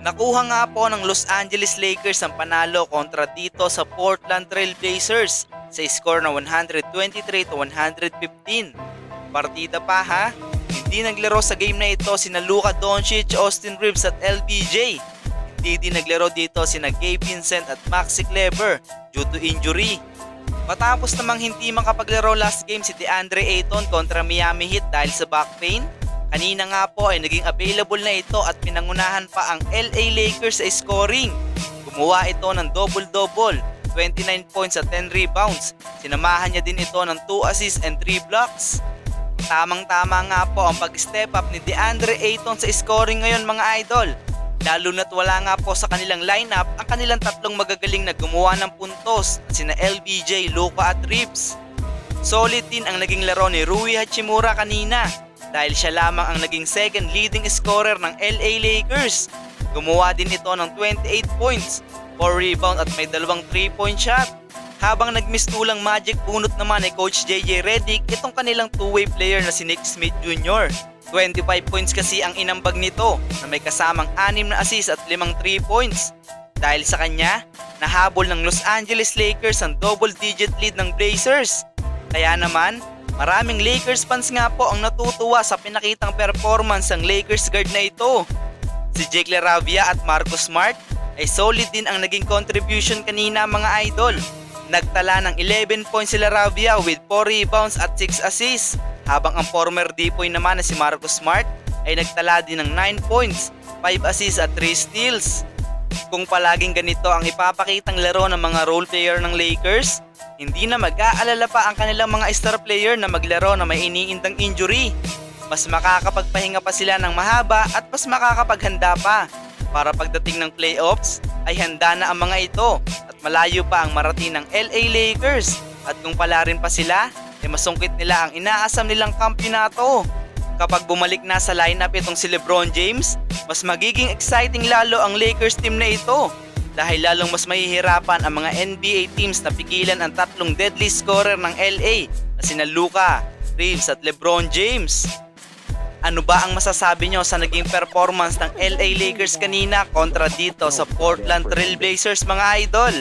Nakuha nga po ng Los Angeles Lakers ang panalo kontra dito sa Portland Trail Blazers sa score na 123 to 115. Partida pa ha? Hindi naglaro sa game na ito sina Luka Doncic, Austin Reeves at LBJ. Hindi din naglaro dito sina Gabe Vincent at Maxi Kleber due to injury. Matapos namang hindi makapaglaro last game si DeAndre Ayton kontra Miami Heat dahil sa back pain, kanina nga po ay naging available na ito at pinangunahan pa ang LA Lakers sa scoring. Gumawa ito ng double-double, 29 points at 10 rebounds. Sinamahan niya din ito ng 2 assists and 3 blocks. Tamang-tama nga po ang pag-step up ni DeAndre Ayton sa scoring ngayon mga idol. Lalo na't wala nga po sa kanilang lineup ang kanilang tatlong magagaling na gumawa ng puntos na sina LBJ, Luka at Reeves. Solid din ang naging laro ni Rui Hachimura kanina dahil siya lamang ang naging second leading scorer ng LA Lakers. Gumawa din ito ng 28 points, 4 rebound at may dalawang 3 point shot. Habang nagmistulang magic bunot naman ni Coach JJ Redick itong kanilang two-way player na si Nick Smith Jr. 25 points kasi ang inambag nito na may kasamang 6 na assist at 5 3 points. Dahil sa kanya, nahabol ng Los Angeles Lakers ang double-digit lead ng Blazers. Kaya naman, maraming Lakers fans nga po ang natutuwa sa pinakitang performance ng Lakers guard na ito. Si Jake LaRavia at Marcus Smart ay solid din ang naging contribution kanina mga idol. Nagtala ng 11 points si LaRavia with 4 rebounds at 6 assists, habang ang former Dipoy naman na si Marcus Smart ay nagtala din ng 9 points, 5 assists at 3 steals. Kung palaging ganito ang ipapakitang laro ng mga role player ng Lakers, hindi na mag-aalala pa ang kanilang mga star player na maglaro na may iniindang injury. Mas makakapagpahinga pa sila ng mahaba at mas makakapaghanda pa para pagdating ng playoffs ay handa na ang mga ito at malayo pa ang marating ng LA Lakers at kung pala rin pa sila ay masungkit nila ang inaasam nilang kampyonato. Kapag bumalik na sa lineup itong si Lebron James, mas magiging exciting lalo ang Lakers team na ito dahil lalong mas mahihirapan ang mga NBA teams na pigilan ang tatlong deadly scorer ng LA na sina Luka, Reeves at Lebron James. Ano ba ang masasabi nyo sa naging performance ng LA Lakers kanina kontra dito sa Portland Trail Blazers mga idol?